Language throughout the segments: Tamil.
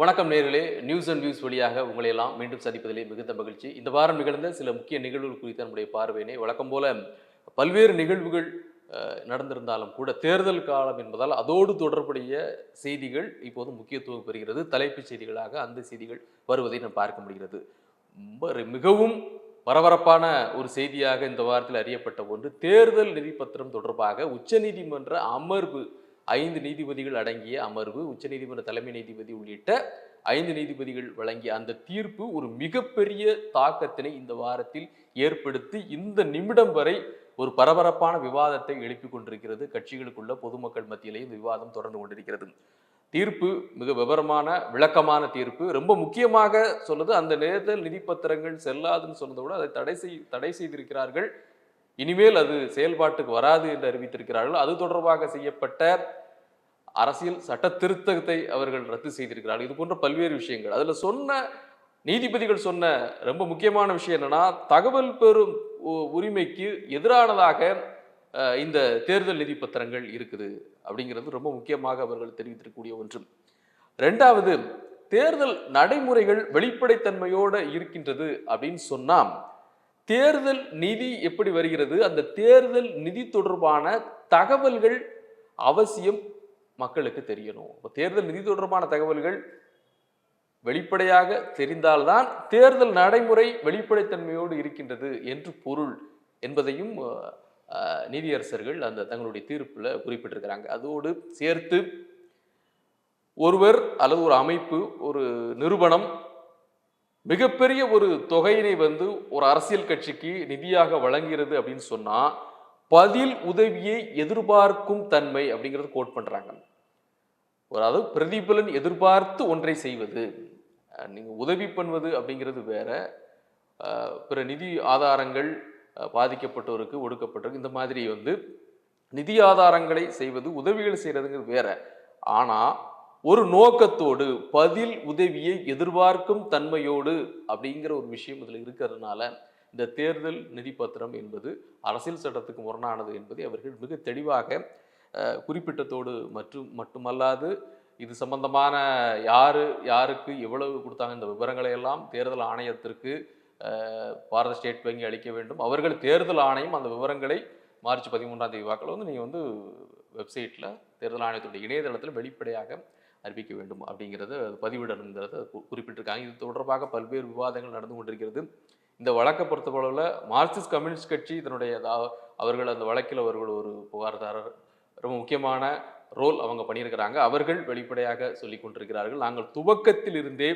வணக்கம் நேர்களே. நியூஸ் அண்ட் வியூஸ் வழியாக உங்களை எல்லாம் மீண்டும் சந்திப்பதிலே மிகுந்த மகிழ்ச்சி. இந்த வாரம் நிகழ்ந்த சில முக்கிய நிகழ்வுகள் குறித்த நம்முடைய பார்வையினை வழக்கம் போல பல்வேறு நிகழ்வுகள் நடந்திருந்தாலும் கூட தேர்தல் காலம் என்பதால் அதோடு தொடர்புடைய செய்திகள் இப்போது முக்கியத்துவம் பெறுகிறது. தலைப்புச் செய்திகளாக அந்த செய்திகள் வருவதை நாம் பார்க்க முடிகிறது. ரொம்ப- மிகவும் பரபரப்பான ஒரு செய்தியாக இந்த வாரத்தில் அறியப்பட்ட ஒன்று. தேர்தல் நிதி பத்திரம் தொடர்பாக உச்சநீதிமன்ற அமர்வு ஐந்து நீதிபதிகள் அடங்கிய அமர்வு உச்சநீதிமன்ற தலைமை நீதிபதி உள்ளிட்ட ஐந்து நீதிபதிகள் வழங்கிய அந்த தீர்ப்பு ஒரு மிகப்பெரிய தாக்கத்தினை இந்த வாரத்தில் ஏற்படுத்தி இந்த நிமிடம் வரை ஒரு பரபரப்பான விவாதத்தை எழுப்பி கொண்டிருக்கிறது. கட்சிகளுக்குள்ள பொதுமக்கள் மத்தியிலே இந்த விவாதம் தொடர்ந்து கொண்டிருக்கிறது. தீர்ப்பு மிக விவரமான விளக்கமான தீர்ப்பு. ரொம்ப முக்கியமாக சொல்லுது அந்த நேரத்தில் நிதி பத்திரங்கள் செல்லாதுன்னு சொன்னதை விட அதை தடை செய் தடை செய்திருக்கிறார்கள். இனிமேல் அது செயல்பாட்டுக்கு வராது என்று அறிவித்திருக்கிறார்கள். அது தொடர்பாக செய்யப்பட்ட அரசியல் சட்ட திருத்தத்தை அவர்கள் ரத்து செய்திருக்கிறார்கள். இது போன்ற பல்வேறு விஷயங்கள். அதில் சொன்ன நீதிபதிகள் சொன்ன ரொம்ப முக்கியமான விஷயம் என்னன்னா தகவல் பெறும் உ- உரிமைக்கு எதிரானதாக இந்த தேர்தல் நிதி பத்திரங்கள் இருக்குது அப்படிங்கிறது ரொம்ப முக்கியமாக அவர்கள் தெரிவித்திருக்கக்கூடிய ஒன்று. ரெண்டாவது தேர்தல் நடைமுறைகள் வெளிப்படைத்தன்மையோடு இருக்கின்றது அப்படின்னு சொன்னால் தேர்தல் நிதி எப்படி வருகிறது? அந்த தேர்தல் நிதி தொடர்பான தகவல்கள் அவசியம் மக்களுக்கு தெரியணும். இப்போ தேர்தல் நிதி தொடர்பான தகவல்கள் வெளிப்படையாக தெரிந்தால்தான் தேர்தல் நடைமுறை வெளிப்படைத்தன்மையோடு இருக்கின்றது என்று பொருள் என்பதையும் நீதியரசர்கள் அந்த தங்களுடைய தீர்ப்பில் குறிப்பிட்டிருக்கிறாங்க. அதோடு சேர்த்து ஒருவர் அல்லது ஒரு அமைப்பு ஒரு நிறுவனம் மிகப்பெரிய ஒரு தொகையினை வந்து ஒரு அரசியல் கட்சிக்கு நிதியாக வழங்குகிறது அப்படின்னு சொன்னா பதில் உதவியை எதிர்பார்க்கும் தன்மை அப்படிங்கிறது கோட் பண்றாங்க. அதாவது பிரதிபலன் எதிர்பார்த்து ஒன்றை செய்வது நீங்கள் உதவி பண்ணுவது அப்படிங்கிறது வேற பிற நிதி ஆதாரங்கள் பாதிக்கப்பட்டவருக்கு பாதிக்கப்பட்டோருக்கு ஒடுக்கப்பட்டோருக்கு இந்த மாதிரி வந்து நிதி ஆதாரங்களை செய்வது உதவிகள் செய்கிறதுங்கிறது வேற. ஆனால் ஒரு நோக்கத்தோடு பதில் உதவியை எதிர்பார்க்கும் தன்மையோடு அப்படிங்கிற ஒரு விஷயம் இதில் இருக்கிறதுனால இந்த தேர்தல் நிதி பத்திரம் என்பது அரசியல் சட்டத்துக்கு முரணானது என்பதை அவர்கள் மிக தெளிவாக குறிப்பிட்டத்தோடு குறிப்பிட்டதோடு மற்றும் மட்டுமல்லாது இது சம்பந்தமான யார் யாருக்கு எவ்வளவு கொடுத்தாங்க இந்த விவரங்களை எல்லாம் தேர்தல் ஆணையத்திற்கு பாரத ஸ்டேட் வங்கி அளிக்க வேண்டும். அவர்கள் தேர்தல் ஆணையம் அந்த விவரங்களை மார்ச் பதிமூன்றாம் தேதி வாக்கில் வந்து நீங்கள் வந்து வெப்சைட்டில் தேர்தல் ஆணையத்துடைய இணையதளத்தில் வெளிப்படையாக அறிவிக்க வேண்டும் அப்படிங்கிறத பதிவிடணுங்கிறத குறிப்பிட்டிருக்காங்க. இது தொடர்பாக பல்வேறு விவாதங்கள் நடந்து கொண்டிருக்கிறது. இந்த வழக்கை பொறுத்தவரையில் மார்க்சிஸ்ட் கம்யூனிஸ்ட் கட்சி இதனுடைய அவர்கள் அந்த வழக்கில் அவர்கள் ஒரு புகார்தாரர். ரொம்ப முக்கியமான ரோல் அவங்க பண்ணியிருக்கிறாங்க. அவர்கள் வெளிப்படையாக சொல்லி கொண்டிருக்கிறார்கள். நாங்கள் துவக்கத்தில் இருந்தே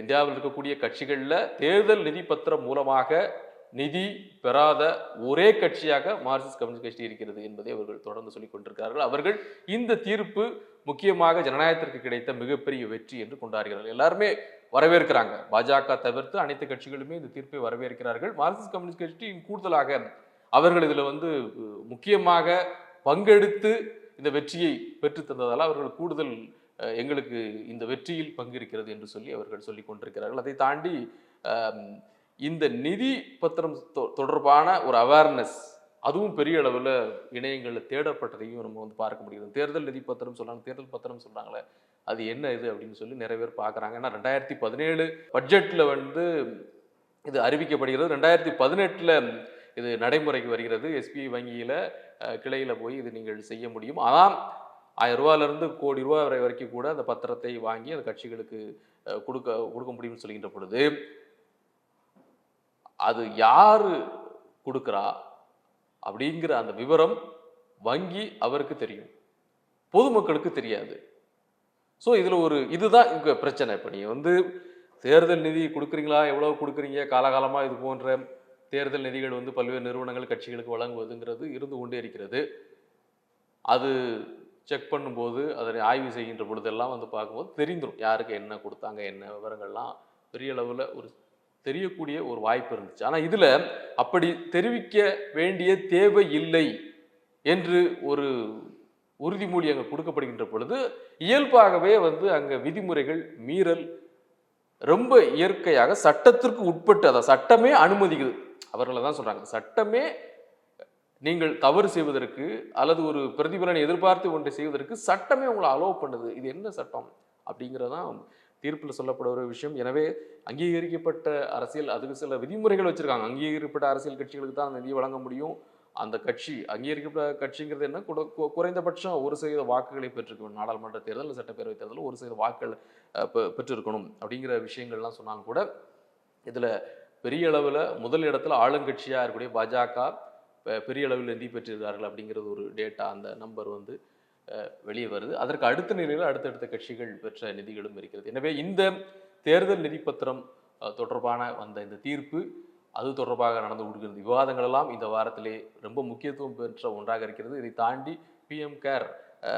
இந்தியாவில் இருக்கக்கூடிய கட்சிகளில் தேர்தல் நிதி பத்திரம் மூலமாக நிதி பெறாத ஒரே கட்சியாக மார்க்சிஸ்ட் கம்யூனிஸ்ட் கட்சி இருக்கிறது என்பதை அவர்கள் தொடர்ந்து சொல்லிக் கொண்டிருக்கிறார்கள். அவர்கள் இந்த தீர்ப்பு முக்கியமாக ஜனநாயகத்திற்கு கிடைத்த மிகப்பெரிய வெற்றி என்று கொண்டாடுகிறார்கள். எல்லாருமே வரவேற்கிறாங்க. பாஜக தவிர்த்து அனைத்து கட்சிகளுமே இந்த தீர்ப்பை வரவேற்கிறார்கள். மார்க்சிஸ்ட் கம்யூனிஸ்ட் கட்சி கூடுதலாக அவர்கள் இதில் வந்து முக்கியமாக பங்கெடுத்து இந்த வெற்றியை பெற்று தந்ததால் அவர்கள் கூடுதல் எங்களுக்கு இந்த வெற்றியில் பங்கு இருக்கிறது என்று சொல்லி அவர்கள் சொல்லி கொண்டிருக்கிறார்கள். அதை தாண்டி இந்த நிதி பத்திரம் தொ- தொடர்பான ஒரு அவேர்னஸ் அதுவும் பெரிய அளவில் இணையங்களில் தேடப்பட்டதையும் நம்ம வந்து பார்க்க முடியுது. தேர்தல் நிதி பத்திரம் சொல்கிறாங்க தேர்தல் பத்திரம் சொல்கிறாங்களே அது என்ன இது அப்படின்னு சொல்லி நிறைய பேர் பார்க்குறாங்க. ஏன்னா ரெண்டாயிரத்தி பதினேழு பட்ஜெட்டில் வந்து இது அறிவிக்கப்படுகிறது. ரெண்டாயிரத்தி பதினெட்டில் இது நடைமுறைக்கு வருகிறது. எஸ்பிஐ வங்கியில் கிளையில் போய் இது நீங்கள் செய்ய முடியும். ஆனால் ஆயிரம் ரூபாயிலிருந்து கோடி ரூபாய் வரை வரைக்கும் கூட அந்த பத்திரத்தை வாங்கி அந்த கட்சிகளுக்கு கொடுக்க கொடுக்க முடியும்னு சொல்கின்ற பொழுது அது யார் கொடுக்குறா அப்படிங்கிற அந்த விவரம் வங்கி அவருக்கு தெரியும். பொதுமக்களுக்கு தெரியாது. ஸோ இதில் ஒரு இதுதான் இங்கே பிரச்சனை. இப்போ நீங்கள் வந்து தேர்தல் நிதி கொடுக்குறீங்களா? எவ்வளோ கொடுக்குறீங்க? காலகாலமாக இது போன்ற தேர்தல் நிதிகள் வந்து பல்வேறு நிறுவனங்கள் கட்சிகளுக்கு வழங்குவதுங்கிறது இருந்து கொண்டே இருக்கிறது. அது செக் பண்ணும்போது அதனை ஆய்வு செய்கின்ற பொழுதெல்லாம் வந்து பார்க்கும்போது தெரிந்துடும் யாருக்கு என்ன கொடுத்தாங்க என்ன விவரங்கள்லாம் பெரிய அளவில் ஒரு தெரியக்கூடிய ஒரு வாய்ப்பு இருந்துச்சு. ஆனால் இதில் அப்படி தெரிவிக்க வேண்டிய தேவை இல்லை என்று ஒரு உறுதிமொழி அங்கே கொடுக்கப்படுகின்ற பொழுது இயல்பாகவே வந்து அங்கே விதிமுறைகள் மீறல் ரொம்ப இயற்கையாக சட்டத்திற்கு உட்பட்டு அதை சட்டமே அனுமதிக்குது. அவர்களை தான் சொல்கிறாங்க சட்டமே நீங்கள் தவறு செய்வதற்கு அல்லது ஒரு பிரதிபலனை எதிர்பார்த்து ஒன்றை செய்வதற்கு சட்டமே உங்களை அலோவ் பண்ணுது. இது என்ன சட்டம்? அப்படிங்கிறதான் தீர்ப்பில் சொல்லப்படுற ஒரு விஷயம். எனவே அங்கீகரிக்கப்பட்ட அரசியல் அதுக்கு சில விதிமுறைகள் வச்சுருக்காங்க. அங்கீகரிக்கப்பட்ட அரசியல் கட்சிகளுக்கு தான் அந்த நிதி வழங்க முடியும். அந்த கட்சி அங்கீகரிக்கப்பட்ட கட்சிங்கிறது என்ன? குறைந்தபட்சம் ஒரு சதவீத வாக்குகளை பெற்றிருக்கணும். நாடாளுமன்ற தேர்தல் இல்லை சட்டப்பேரவை தேர்தலில் ஒரு சதவீத வாக்குகள் பெற்றிருக்கணும். அப்படிங்கிற விஷயங்கள்லாம் சொன்னாங்க கூட இதில் பெரிய அளவில் முதல் இடத்துல ஆளுங்கட்சியாக இருக்கக்கூடிய பாஜக பெரிய அளவில் நிதி பெற்றிருக்கார்கள் அப்படிங்கிறது ஒரு டேட்டா அந்த நம்பர் வந்து வெளியே வருது. அதற்கு அடுத்த நிலையில் அடுத்தடுத்த கட்சிகள் பெற்ற நிதிகளும் இருக்கிறது. எனவே இந்த தேர்தல் நிதிப்பத்திரம் தொடர்பான வந்த இந்த தீர்ப்பு அது தொடர்பாக நடந்து கொடுக்கிறது விவாதங்கள் எல்லாம் இந்த வாரத்திலே ரொம்ப முக்கியத்துவம் பெற்ற ஒன்றாக இருக்கிறது. இதை தாண்டி பிஎம் கேர்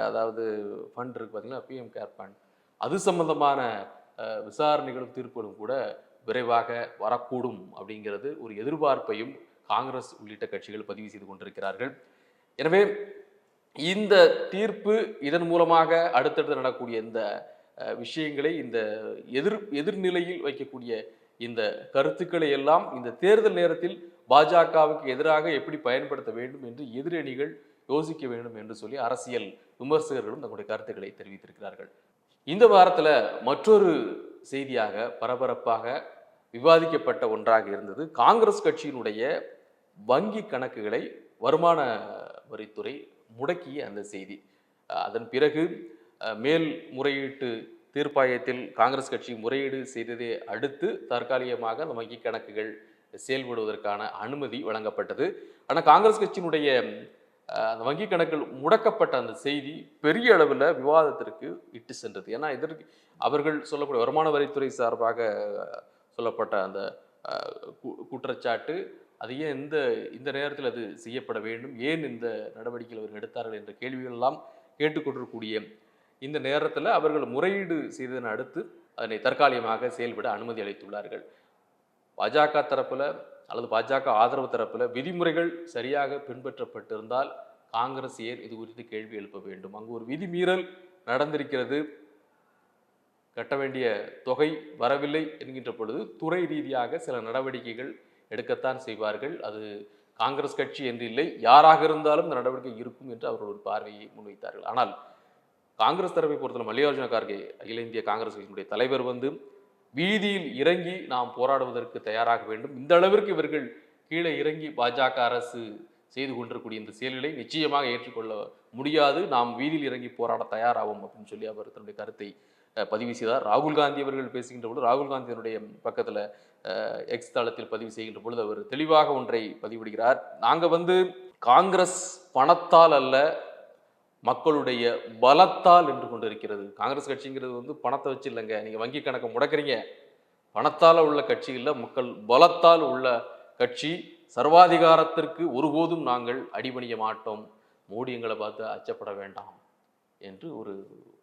அதாவது ஃபண்ட் இருக்கு பார்த்தீங்கன்னா பிஎம் கேர் ஃபண்ட் அது சம்பந்தமான விசாரணைகளும் தீர்ப்புகளும் கூட விரைவாக வரக்கூடும் அப்படிங்கிறது ஒரு எதிர்பார்ப்பையும் காங்கிரஸ் உள்ளிட்ட கட்சிகள் பதிவு செய்து கொண்டிருக்கிறார்கள். எனவே இந்த தீர்ப்பு இதன் மூலமாக அடுத்தடுத்து நடக்கூடிய இந்த விஷயங்களை இந்த எதிர் எதிர்நிலையில் வைக்கக்கூடிய இந்த கருத்துக்களை எல்லாம் இந்த தேர்தல் நேரத்தில் பாஜகவுக்கு எதிராக எப்படி பயன்படுத்த வேண்டும் என்று எதிரணிகள் யோசிக்க வேண்டும் என்று சொல்லி அரசியல் விமர்சகர்களும் தங்களுடைய கருத்துக்களை தெரிவித்திருக்கிறார்கள். இந்த வாரத்தில் மற்றொரு செய்தியாக பரபரப்பாக விவாதிக்கப்பட்ட ஒன்றாக இருந்தது. காங்கிரஸ் கட்சியினுடைய வங்கி கணக்குகளை வருமான வரித்துறை முடக்கிய அந்த செய்தி. அதன் பிறகு மேல் முறையீட்டு தீர்ப்பாயத்தில் காங்கிரஸ் கட்சி முறையீடு செய்ததை அடுத்து தற்காலிகமாக அந்த வங்கி கணக்குகள் செயல்படுவதற்கான அனுமதி வழங்கப்பட்டது. ஆனால் காங்கிரஸ் கட்சியினுடைய அந்த வங்கி கணக்குகள் முடக்கப்பட்ட அந்த செய்தி பெரிய அளவில் விவாதத்திற்கு இட்டு சென்றது. ஏன்னா இதற்கு அவர்கள் சொல்லக்கூடிய வருமான வரித்துறை சார்பாக சொல்லப்பட்ட அந்த கு- குற்றச்சாட்டு அது ஏன் இந்த இந்த நேரத்தில் அது செய்யப்பட வேண்டும்? ஏன் இந்த நடவடிக்கைகள் அவர்கள் எடுத்தார்கள் என்ற கேள்விகள் எல்லாம் கேட்டுக்கொண்டிருக்கக்கூடிய இந்த நேரத்தில் அவர்கள் முறையீடு செய்ததன் அடுத்து அதனை தற்காலிகமாக செயல்பட அனுமதி அளித்துள்ளார்கள். பாஜக தரப்பில் அல்லது பாஜக ஆதரவு தரப்பில் விதிமுறைகள் சரியாக பின்பற்றப்பட்டிருந்தால் காங்கிரஸ் ஏன் இது குறித்து கேள்வி எழுப்ப வேண்டும்? அங்கு ஒரு விதிமீறல் நடந்திருக்கிறது. கட்ட வேண்டிய தொகை வரவில்லை என்கின்ற பொழுது துறை ரீதியாக சில நடவடிக்கைகள் எடுக்கத்தான் செய்வார்கள். அது காங்கிரஸ் கட்சி என்று இல்லை. யாராக இருந்தாலும் இந்த நடவடிக்கை இருக்கும் என்று அவர்கள் ஒரு பார்வையை முன்வைத்தார்கள். ஆனால் காங்கிரஸ் தரப்பை பொறுத்தவரை மல்லிகார்ஜுன கார்கே அகில இந்திய காங்கிரஸ் கட்சியினுடைய தலைவர் வந்து வீதியில் இறங்கி நாம் போராடுவதற்கு தயாராக வேண்டும். இந்த அளவிற்கு இவர்கள் கீழே இறங்கி பாஜக அரசு செய்து கொண்டிருக்கூடிய இந்த செயல்களை நிச்சயமாக ஏற்றுக்கொள்ள முடியாது. நாம் வீதியில் இறங்கி போராட தயாராகும் அப்படின்னு சொல்லி அவர் தன்னுடைய கருத்தை பதிவு செய்தார். ராகுல் காந்தி அவர்கள் பேசுகின்ற பொழுது ராகுல் காந்தியினுடைய பக்கத்தில் எக்ஸ் தளத்தில் பதிவு செய்கின்ற பொழுது அவர் தெளிவாக ஒன்றை பதிவிடுகிறார். நாங்கள் வந்து காங்கிரஸ் பணத்தால் அல்ல மக்களுடைய பலத்தால் நின்று கொண்டிருக்கிறது. காங்கிரஸ் கட்சிங்கிறது வந்து பணத்தை வச்சு இல்லைங்க. நீங்கள் வங்கி கணக்கை முடக்கிறீங்க. பணத்தால் உள்ள கட்சி இல்லை மக்கள் பலத்தால் உள்ள கட்சி. சர்வாதிகாரத்திற்கு ஒருபோதும் நாங்கள் அடிபணிய மாட்டோம். மோடி எங்களை பார்த்து அச்சப்பட வேண்டாம். என்று ஒரு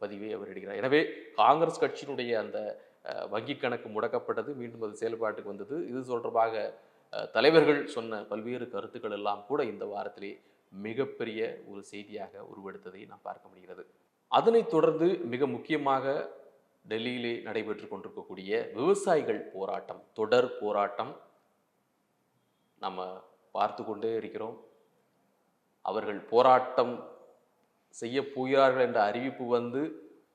பதிவை அவர் இடுகிறார் எனவே காங்கிரஸ் கட்சியினுடைய அந்த வங்கி கணக்கு முடக்கப்பட்டது மீண்டும் அது செயல்பாட்டுக்கு வந்தது. இது தொடர்பாக தலைவர்கள் சொன்ன பல்வேறு கருத்துக்கள் எல்லாம் கூட இந்த வாரத்திலே மிகப்பெரிய ஒரு செய்தியாக உருவெடுத்ததை நாம் பார்க்க முடிகிறது. அதனைத் தொடர்ந்து மிக முக்கியமாக டெல்லியிலே நடைபெற்று கொண்டிருக்கக்கூடிய விவசாயிகள் போராட்டம் தொடர் போராட்டம் நம்ம பார்த்து கொண்டே இருக்கிறோம். அவர்கள் போராட்டம் செய்ய போகிறார்கள் என்ற அறிவிப்பு வந்து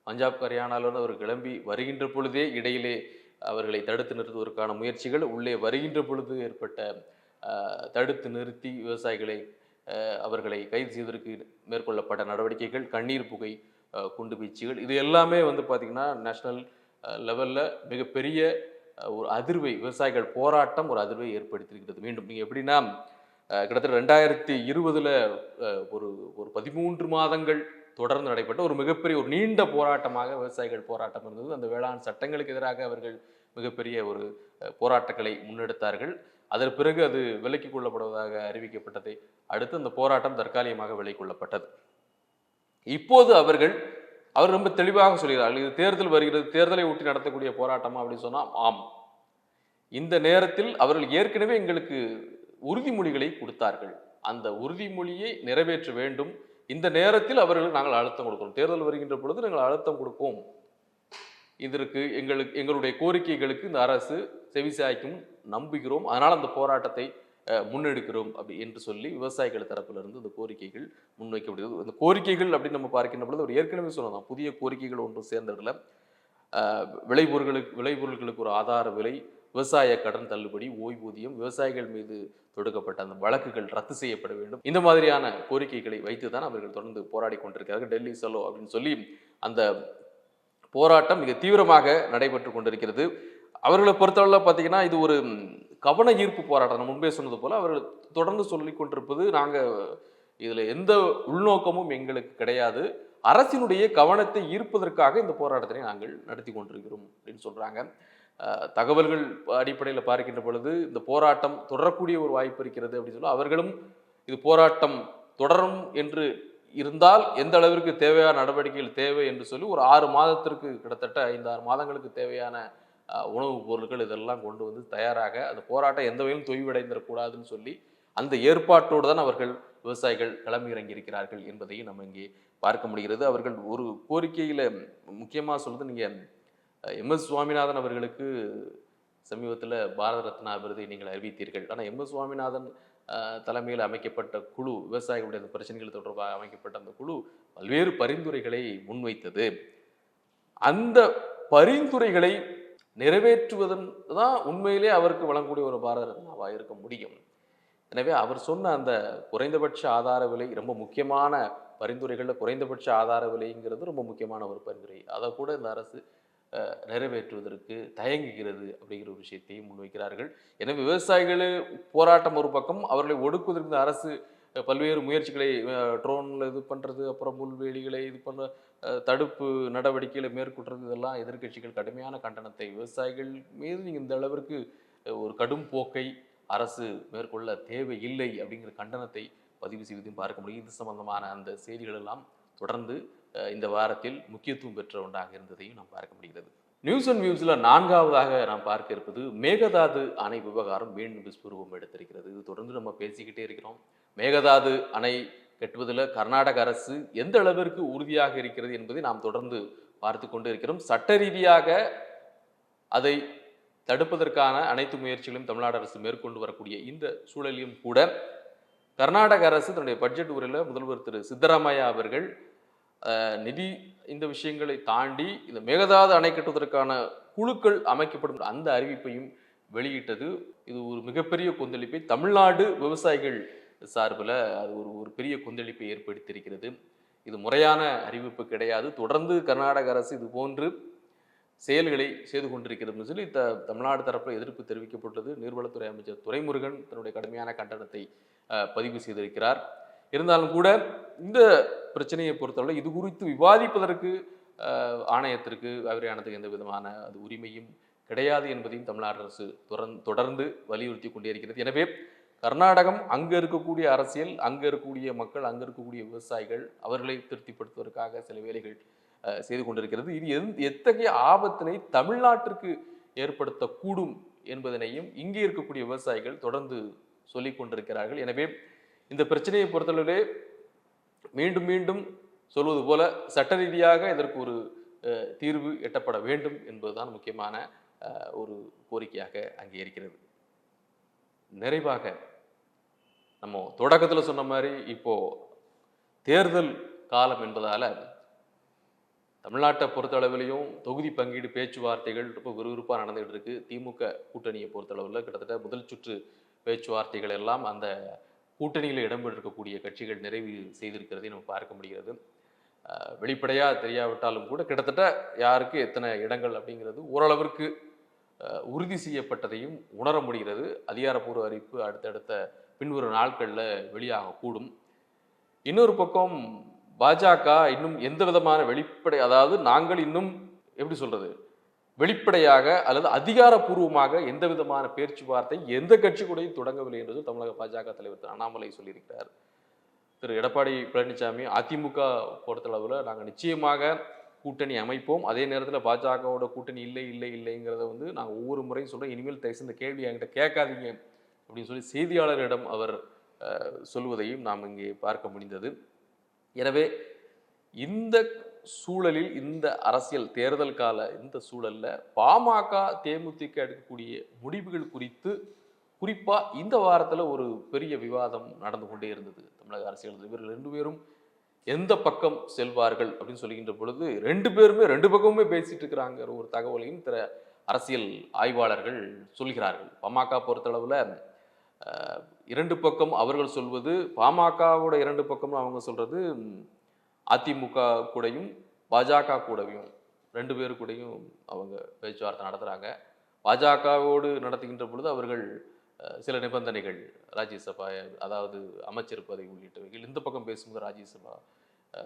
பஞ்சாப் ஹரியானாவிலிருந்து அவர் கிளம்பி வருகின்ற பொழுதே இடையிலே அவர்களை தடுத்து நிறுத்துவதற்கான முயற்சிகள் உள்ளே வருகின்ற பொழுது ஏற்பட்ட தடுத்து நிறுத்தி விவசாயிகளை அவர்களை கைது செய்வதற்கு மேற்கொள்ளப்பட்ட நடவடிக்கைகள் கண்ணீர் புகை குண்டு வீச்சுகள் இது எல்லாமே வந்து பார்த்திங்கன்னா நேஷனல் லெவலில் மிகப்பெரிய ஒரு அதிர்வை விவசாயிகள் போராட்டம் ஒரு அதிர்வை ஏற்படுத்தியிருக்கிறது. மீண்டும் நீங்கள் எப்படின்னா கிட்டத்தட்ட ரெண்டாயிரத்தி இருபதில் ஒரு ஒரு பதிமூன்று மாதங்கள் தொடர்ந்து நடைபெற்ற ஒரு மிகப்பெரிய ஒரு நீண்ட போராட்டமாக விவசாயிகள் போராட்டம் இருந்தது. அந்த வேளாண் சட்டங்களுக்கு எதிராக அவர்கள் மிகப்பெரிய ஒரு போராட்டங்களை முன்னெடுத்தார்கள். அதன் பிறகு அது விலக்கிக் கொள்ளப்படுவதாக அறிவிக்கப்பட்டதை அடுத்து அந்த போராட்டம் தற்காலிகமாக விலக்கிக் கொள்ளப்பட்டது. இப்போது அவர்கள் அவர் ரொம்ப தெளிவாக சொல்கிறார்கள் இது தேர்தல் வருகிறது தேர்தலை ஒட்டி நடத்தக்கூடிய போராட்டமா அப்படின்னு சொன்னால் ஆம். இந்த நேரத்தில் அவர்கள் ஏற்கனவே எங்களுக்கு உறுதிமொழிகளை கொடுத்தார்கள். அந்த உறுதிமொழியை நிறைவேற்ற வேண்டும். இந்த நேரத்தில் அவர்களுக்கு நாங்கள் அழுத்தம் கொடுக்கிறோம். தேர்தல் வருகின்ற பொழுது நாங்கள் அழுத்தம் கொடுப்போம். இதற்கு எங்களுக்கு எங்களுடைய கோரிக்கைகளுக்கு இந்த அரசு செவிசாய்க்கும் நம்புகிறோம். அதனால் அந்த போராட்டத்தை முன்னெடுக்கிறோம் அப்படி என்று சொல்லி விவசாயிகள் தரப்பிலிருந்து இந்த கோரிக்கைகள் முன்வைக்கப்படுகிறது இந்த கோரிக்கைகள் அப்படின்னு நம்ம பார்க்கின்ற பொழுது ஒரு ஏற்கனவே சொன்னதான் புதிய கோரிக்கைகள் ஒன்றும் சேர்ந்ததில்ல அஹ், விளைபொருட்களுக்கு விளைபொருட்களுக்கு ஒரு ஆதார விலை விவசாய கடன் தள்ளுபடி ஓய்வூதியம் விவசாயிகள் மீது தொடுக்கப்பட்ட அந்த வழக்குகள் ரத்து செய்யப்பட வேண்டும். இந்த மாதிரியான கோரிக்கைகளை வைத்து தான் அவர்கள் தொடர்ந்து போராடி கொண்டிருக்கிறார்கள். டெல்லி சலோ அப்படின்னு சொல்லி அந்த போராட்டம் மிக தீவிரமாக நடைபெற்று கொண்டிருக்கிறது. அவர்களை பொறுத்தளவில் பார்த்தீங்கன்னா இது ஒரு கவன ஈர்ப்பு போராட்டம். நான் முன்பே சொன்னது போல் அவர்கள் தொடர்ந்து சொல்லிக் கொண்டிருப்பது நாங்கள் இதில் எந்த உள்நோக்கமும் எங்களுக்கு கிடையாது. அரசினுடைய கவனத்தை ஈர்ப்பதற்காக இந்த போராட்டத்தினை நாங்கள் நடத்தி கொண்டிருக்கிறோம் அப்படின்னு சொல்கிறாங்க தகவல்கள் அடிப்படையில் பார்க்கின்ற பொழுது இந்த போராட்டம் தொடரக்கூடிய ஒரு வாய்ப்பு இருக்கிறது அப்படின்னு சொல்லி அவர்களும் இது போராட்டம் தொடரும் என்று இருந்தால் எந்த அளவிற்கு தேவையான நடவடிக்கைகள் தேவை என்று சொல்லி ஒரு ஆறு மாதத்திற்கு கிட்டத்தட்ட ஐந்து ஆறு மாதங்களுக்கு தேவையான உணவுப் பொருட்கள் இதெல்லாம் கொண்டு வந்து தயாராக அந்த போராட்டம் எந்த வகையிலும் தொய்வடைந்திடக்கூடாதுன்னு சொல்லி அந்த ஏற்பாட்டோடு தான் அவர்கள் விவசாயிகள் களம் இறங்கியிருக்கிறார்கள் என்பதையும் நம்ம இங்கே பார்க்க முடிகிறது. அவர்கள் ஒரு கோரிக்கையில் முக்கியமாக சொல்றது நீங்கள் எம் எஸ் சுவாமிநாதன் அவர்களுக்கு சமீபத்தில் பாரத ரத்னா விருதை நீங்கள் அறிவித்தீர்கள். ஆனால் எம் எஸ் சுவாமிநாதன் தலைமையில் அமைக்கப்பட்ட குழு விவசாயிகளுடைய அந்த பிரச்சனைகள் தொடர்பாக அமைக்கப்பட்ட அந்த குழு பல்வேறு பரிந்துரைகளை முன்வைத்தது. அந்த பரிந்துரைகளை நிறைவேற்றுவதன் தான் உண்மையிலே அவருக்கு வழங்கக்கூடிய ஒரு பாரத ரத்னாவாக இருக்க முடியும். எனவே அவர் சொன்ன அந்த குறைந்தபட்ச ஆதார விலை ரொம்ப முக்கியமான பரிந்துரைகளில் குறைந்தபட்ச ஆதார விலைங்கிறது ரொம்ப முக்கியமான ஒரு பரிந்துரை. அதை கூட இந்த அரசு நிறைவேற்றுவதற்கு தயங்குகிறது அப்படிங்கிற ஒரு விஷயத்தையும் முன்வைக்கிறார்கள். எனவே விவசாயிகள் போராட்டம் ஒரு பக்கம் அவர்களை ஒடுக்குவதற்கு இந்த அரசு பல்வேறு முயற்சிகளை ட்ரோனில் இது பண்ணுறது அப்புறம் புல்வெளிகளை இது பண்ண தடுப்பு நடவடிக்கைகளை மேற்கொள்றது இதெல்லாம் எதிர்க்கட்சிகள் கடுமையான கண்டனத்தை விவசாயிகள் மீது நீங்கள் இந்த அளவிற்கு ஒரு கடும் போக்கை அரசு மேற்கொள்ள தேவை இல்லை அப்படிங்கிற கண்டனத்தை பதிவு செய்வதையும் பார்க்க முடியும். இது சம்பந்தமான அந்த செய்திகள் எல்லாம் தொடர்ந்து இந்த வாரத்தில் முக்கியத்துவம் பெற்ற ஒன்றாக இருந்ததையும் நாம் பார்க்க முடிகிறது. நியூஸ் அண்ட் வியூஸில் நான்காவதாக நாம் பார்க்க இருப்பது மேகதாது அணை விவகாரம் மீண்டும் விஸ்வரூபம் எடுத்திருக்கிறது. இது தொடர்ந்து நம்ம பேசிக்கிட்டே இருக்கிறோம். மேகதாது அணை கட்டுவதில் கர்நாடக அரசு எந்த அளவிற்கு உறுதியாக இருக்கிறது என்பதை நாம் தொடர்ந்து பார்த்து கொண்டு இருக்கிறோம் சட்ட ரீதியாக அதை தடுப்பதற்கான அனைத்து முயற்சிகளையும் தமிழ்நாடு அரசு மேற்கொண்டு வரக்கூடிய இந்த சூழலிலும் கூட கர்நாடக அரசு தன்னுடைய பட்ஜெட் உரையில் முதல்வர் திரு சித்தராமையா அவர்கள் நிதி இந்த விஷயங்களை தாண்டி இந்த மேகதாது அணை கட்டுவதற்கான குழுக்கள் அமைக்கப்படும் அந்த அறிவிப்பையும் வெளியிட்டது. இது ஒரு மிகப்பெரிய கொந்தளிப்பை. தமிழ்நாடு விவசாயிகள் சார்பில் அது ஒரு ஒரு பெரிய கொந்தளிப்பை ஏற்படுத்தியிருக்கிறது. இது முறையான அறிவிப்பு கிடையாது. தொடர்ந்து கர்நாடக அரசு இது போன்று செயல்களை செய்து கொண்டிருக்கிறதுன்னு சொல்லி த தமிழ்நாடு தரப்பில் எதிர்ப்பு தெரிவிக்கப்பட்டது நீர்வளத்துறை அமைச்சர் துரைமுருகன் தன்னுடைய கடுமையான கண்டனத்தை பதிவு செய்திருக்கிறார். இருந்தாலும் கூட இந்த பிரச்சனையை பொறுத்தவரை இது குறித்து விவாதிப்பதற்கு ஆணையத்திற்கு காவிரியானத்துக்கு எந்த விதமான அது உரிமையும் கிடையாது என்பதையும் தமிழ்நாடு அரசு தொடர்ந்து தொடர்ந்து வலியுறுத்தி கொண்டே இருக்கிறது எனவே கர்நாடகம் அங்கே இருக்கக்கூடிய அரசியல் அங்கே இருக்கக்கூடிய மக்கள் அங்கே இருக்கக்கூடிய விவசாயிகள் அவர்களை திருப்திப்படுத்துவதற்காக சில வேலைகள் செய்து கொண்டிருக்கிறது. இது எந் எத்தகைய ஆபத்தினை தமிழ்நாட்டிற்கு ஏற்படுத்தக்கூடும் என்பதனையும் இங்கே இருக்கக்கூடிய விவசாயிகள் தொடர்ந்து சொல்லிக் கொண்டிருக்கிறார்கள் எனவே இந்த பிரச்சனையை பொறுத்தளவிலே மீண்டும் மீண்டும் சொல்வது போல சட்ட ரீதியாக இதற்கு ஒரு தீர்வு எட்டப்பட வேண்டும் என்பதுதான் முக்கியமான ஒரு கோரிக்கையாக அங்கே இருக்கிறது நிறைவாக நம்ம தொடக்கத்தில் சொன்ன மாதிரி இப்போ தேர்தல் காலம் என்பதால் தமிழ்நாட்டை பொறுத்தளவிலையும் தொகுதி பங்கீடு பேச்சுவார்த்தைகள் ரொம்ப விறுவிறுப்பாக நடந்துகிட்டு இருக்கு. திமுக கூட்டணியை பொறுத்தளவில் கிட்டத்தட்ட முதல் சுற்று பேச்சுவார்த்தைகள் எல்லாம் அந்த கூட்டணியில் இடம்பெற்றிருக்கக்கூடிய கட்சிகள் நிறைவு செய்திருக்கிறதை நம்ம பார்க்க முடிகிறது. வெளிப்படையாக தெரியாவிட்டாலும் கூட கிட்டத்தட்ட யாருக்கு எத்தனை இடங்கள் அப்படிங்கிறது ஓரளவிற்கு உறுதி செய்யப்பட்டதையும் உணர முடிகிறது. அதிகாரப்பூர்வ அறிவிப்பு அடுத்தடுத்த பின்வரும் நாட்களில் வெளியாகக்கூடும். இன்னொரு பக்கம் பாஜக இன்னும் எந்த விதமான வெளிப்படை அதாவது நாங்கள் இன்னும் எப்படி சொல்கிறது வெளிப்படையாக அல்லது அதிகாரப்பூர்வமாக எந்த விதமான பேச்சுவார்த்தை எந்த கட்சி கூடயும் தொடங்கவில்லை என்று தமிழக பாஜக தலைவர் திரு அண்ணாமலை சொல்லியிருக்கிறார். திரு எடப்பாடி பழனிசாமி அதிமுக பொறுத்தளவில் நாங்கள் நிச்சயமாக கூட்டணி அமைப்போம். அதே நேரத்தில் பாஜகவோட கூட்டணி இல்லை இல்லை இல்லைங்கிறத வந்து நாங்கள் ஒவ்வொரு முறையும் சொல்கிறோம் இனிமேல் தயவுசெய்து இந்த கேள்வி என்கிட்ட கேட்காதீங்க அப்படின்னு சொல்லி செய்தியாளரிடம் அவர் சொல்வதையும் நாம் இங்கே பார்க்க முடிந்தது. எனவே இந்த சூழலில் இந்த அரசியல் தேர்தல் கால இந்த சூழலில் பாமக தேமுதிக எடுக்கக்கூடிய முடிவுகள் குறித்து குறிப்பாக இந்த வாரத்தில் ஒரு பெரிய விவாதம் நடந்து கொண்டே இருந்தது. தமிழக அரசியல் இவர்கள் ரெண்டு பேரும் எந்த பக்கம் செல்வார்கள் அப்படின்னு சொல்லுகின்ற பொழுது ரெண்டு பேருமே ரெண்டு பக்கமுமே பேசிட்டு இருக்கிறாங்கிற ஒரு தகவலையும் திற அரசியல் ஆய்வாளர்கள் சொல்கிறார்கள். பாமக பொறுத்தளவில் இரண்டு பக்கம் அவர்கள் சொல்வது பாமகவோட இரண்டு பக்கம் அவங்க சொல்றது அதிமுக கூடயும் பாஜக கூடயும் ரெண்டு பேரு கூடயும் அவங்க பேச்சுவார்த்தை நடத்துகிறாங்க பாஜகவோடு நடத்துகின்ற பொழுது அவர்கள் சில நிபந்தனைகள் ராஜ்யசபா அதாவது அமைச்சர் பதவி உள்ளிட்டவைகள் இந்த பக்கம் பேசும்போது ராஜ்யசபா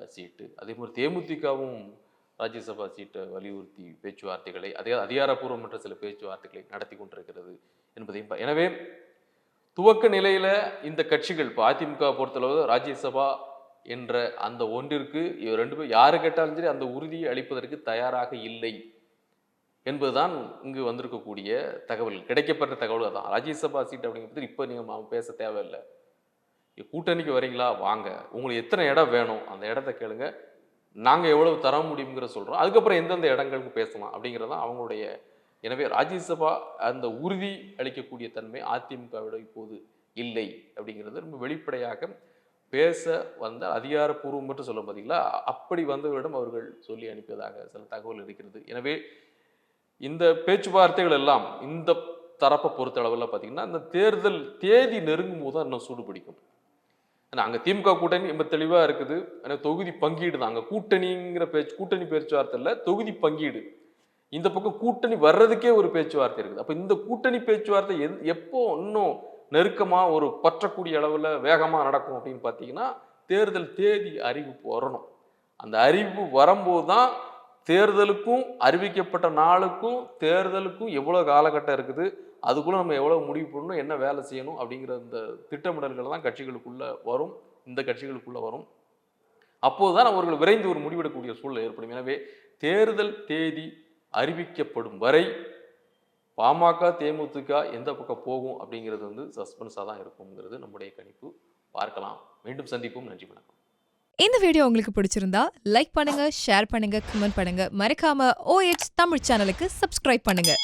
சீட்டு அதே மாதிரி தேமுதிகவும் ராஜ்யசபா சீட்டை வலியுறுத்தி பேச்சுவார்த்தைகளை அதே அதிகாரப்பூர்வமற்ற சில பேச்சுவார்த்தைகளை நடத்தி கொண்டிருக்கிறது என்பதையும் எனவே துவக்க நிலையில் இந்த கட்சிகள் இப்போ அதிமுக பொறுத்தளவு ராஜ்யசபா என்ற அந்த ஒன்றிற்கு ரெண்டு பேர் யாரு கேட்டாலும் சரி அந்த உறுதியை அளிப்பதற்கு தயாராக இல்லை என்பதுதான் இங்கு வந்திருக்கக்கூடிய தகவல் கிடைக்கப்பட்ட தகவல் தான் ராஜ்யசபா சீட் அப்படிங்கிறது இப்போ நீங்கள் பேச தேவையில்லை. கூட்டணிக்கு வரீங்களா வாங்க. உங்களுக்கு எத்தனை இடம் வேணும்? அந்த இடத்த கேளுங்க. நாங்கள் எவ்வளவு தர முடியுங்கிற சொல்கிறோம் அதுக்கப்புறம் எந்தெந்த இடங்களுக்கு பேசலாம் அப்படிங்கிறது தான் அவங்களுடைய எனவே ராஜ்யசபா அந்த உறுதி அளிக்கக்கூடிய தன்மை அதிமுகவிட இப்போது இல்லை அப்படிங்கிறது ரொம்ப வெளிப்படையாக பேச வந்த அதிகாரப்பூர்வம் மட்டும் சொல்ல பார்த்தீங்களா அப்படி வந்தவரிடம் அவர்கள் சொல்லி அனுப்பியதாக சில தகவல் இருக்கிறது. எனவே இந்த பேச்சுவார்த்தைகள் எல்லாம் இந்த தரப்பை பொறுத்தளவில் பார்த்தீங்கன்னா இந்த தேர்தல் தேதி நெருங்கும் போது தான் இன்னும் சூடு பிடிக்கும். ஏன்னா அங்கே திமுக கூட்டணி ரொம்ப தெளிவாக இருக்குது. ஆனால் தொகுதி பங்கீடு தான். அங்கே கூட்டணிங்கிற பேச்சு கூட்டணி பேச்சுவார்த்தையில் தொகுதி பங்கீடு. இந்த பக்கம் கூட்டணி வர்றதுக்கே ஒரு பேச்சுவார்த்தை இருக்குது. அப்போ இந்த கூட்டணி பேச்சுவார்த்தை எந் எப்போ இன்னும் நெருக்கமாக ஒரு பற்றக்கூடிய அளவில் வேகமாக நடக்கும் அப்படின்னு பார்த்தீங்கன்னா தேர்தல் தேதி அறிவிப்பு வரணும். அந்த அறிவிப்பு வரும்போது தான் தேர்தலுக்கும் அறிவிக்கப்பட்ட நாளுக்கும் தேர்தலுக்கும் எவ்வளோ காலகட்டம் இருக்குது அதுக்குள்ளே நம்ம எவ்வளோ முடிவு பண்ணணும் என்ன வேலை செய்யணும் அப்படிங்கிற இந்த திட்டமிடல்கள் தான் கட்சிகளுக்குள்ளே வரும் இந்த கட்சிகளுக்குள்ளே வரும். அப்போது தான் அவர்கள் விரைந்து ஒரு முடிவெடுக்கக்கூடிய சூழ்நிலை ஏற்படும். எனவே தேர்தல் தேதி அறிவிக்கப்படும் வரை பாமக தேமுதிக எந்த பக்கம் போகும் அப்படிங்கிறது வந்து சஸ்பென்ஸாக தான் இருக்குங்கிறது நம்முடைய கணிப்பு. பார்க்கலாம். மீண்டும் சந்திப்போம். நன்றி வணக்கம். இந்த வீடியோ உங்களுக்கு பிடிச்சிருந்தா லைக் பண்ணுங்க ஷேர் பண்ணுங்க கமெண்ட் பண்ணுங்க. மறக்காம ஓஎச் தமிழ் சேனலுக்கு சப்ஸ்கிரைப் பண்ணுங்க.